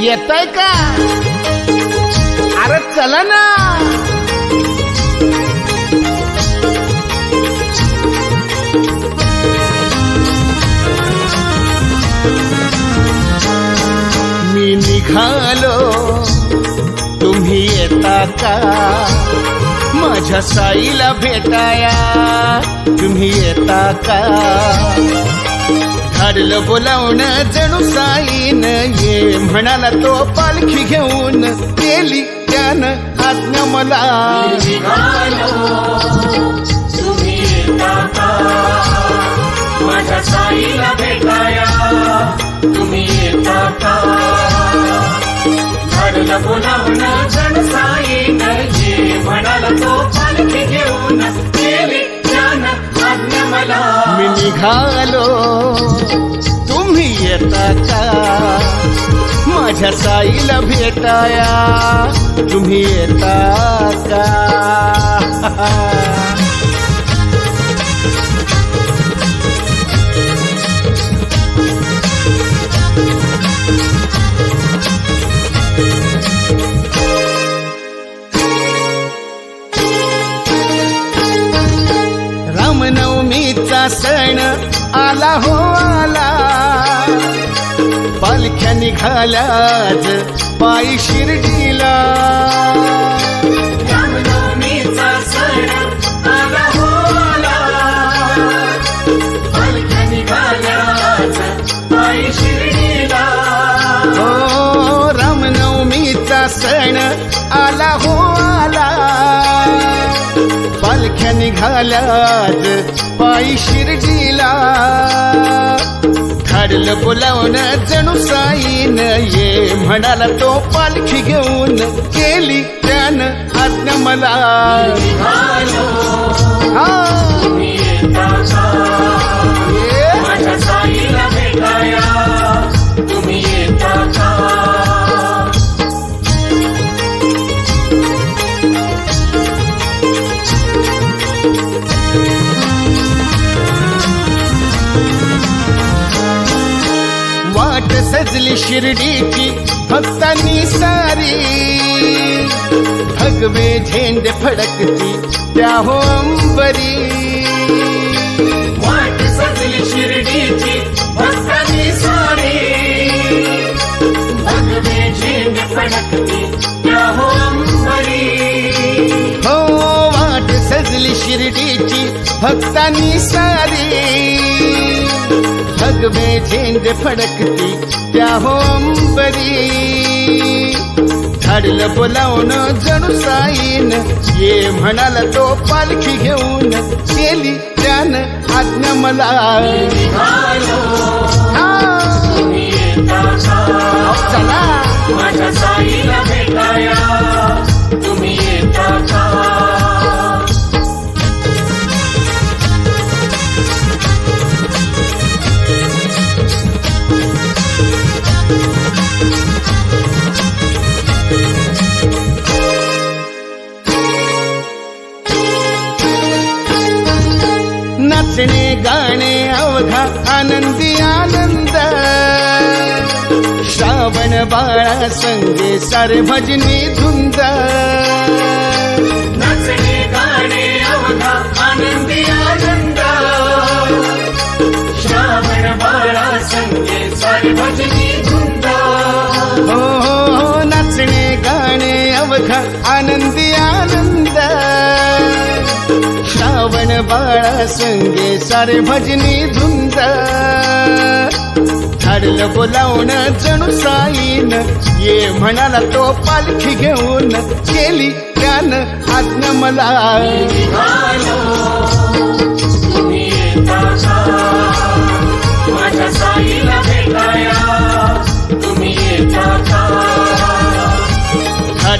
येतय का? अरे चला ना. मी निघालो. तुम्ही येता का? माझ्या साईला भेटाया. तुम्ही येता का? हरलं बोलावणं जणू साई. म्हणाला तो पालखी घेऊन केली त्यानं आज्ञा मला माझ्या साईला भेटाया तुम्ही येता का बोलावणं जण म्हणाला तो पालखी घेऊन केली ज्ञान आज्ञा मला. मी निघालो तुम्ही येता का? माझ्या साईला भेटाया तुम्ही येता का रामनवमीचा सण आला हो आला. पालख्या निघाल्याच पायी शिर्डीला. पालख्या निघाल्याच पायी शिर्डीला. धाडलं बोलावणं जणू साईन ये. म्हणाला तो पालखी घेऊन केली त्यानं आज्ञा मला. हा. सजली शिर्डीची भक्तांनी सारी। भगवे झेंडे फडकती त्या हो अंबरी। वाट सजली शिर्डीची भक्तांनी सारी। भगवे झेंड फडकती त्या हो अंबरी। हो वाट सजली शिर्डीची भक्तांनी सारी। भगवे झेंडे फडकती त्या हो अंबरी? धाडलं बोलावणं जणू साईन ये म्हणाला तो पालखी घेऊन केली त्यानं आज्ञा मला चला. माझ्या साईला भेटाया. अवघा आनंदी आनंद. श्रावण बाळा संगे सारे भजनी धुंद. नाचणे गाणे अवघा आनंदी आनंद. श्रावण बाळा संगे सारी भजनी धुंद. हो हो हो नाचणे गाणे अवघा आनंद श्रावण बाळा संगे सारे भजनी झुंज धाडलं बोलावण जणू साईन ये म्हणाला तो पालखी घेऊन केली त्यान आज्ञा मला. माझ्या साईला भेटाय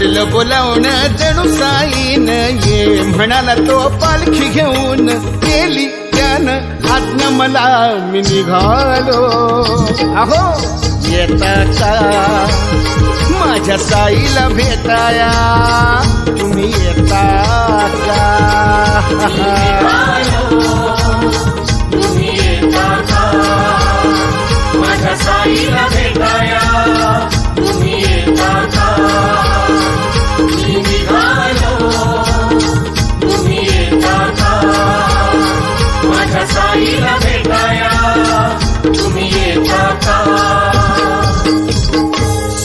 धाडलं बोलावण जणू साईन ये. म्हणाला तो पालखी घेऊन केली त्यानं आज्ञा मला मी निघालो. अहो येता का माझ्या साईला भेटाया. तुम्ही येता का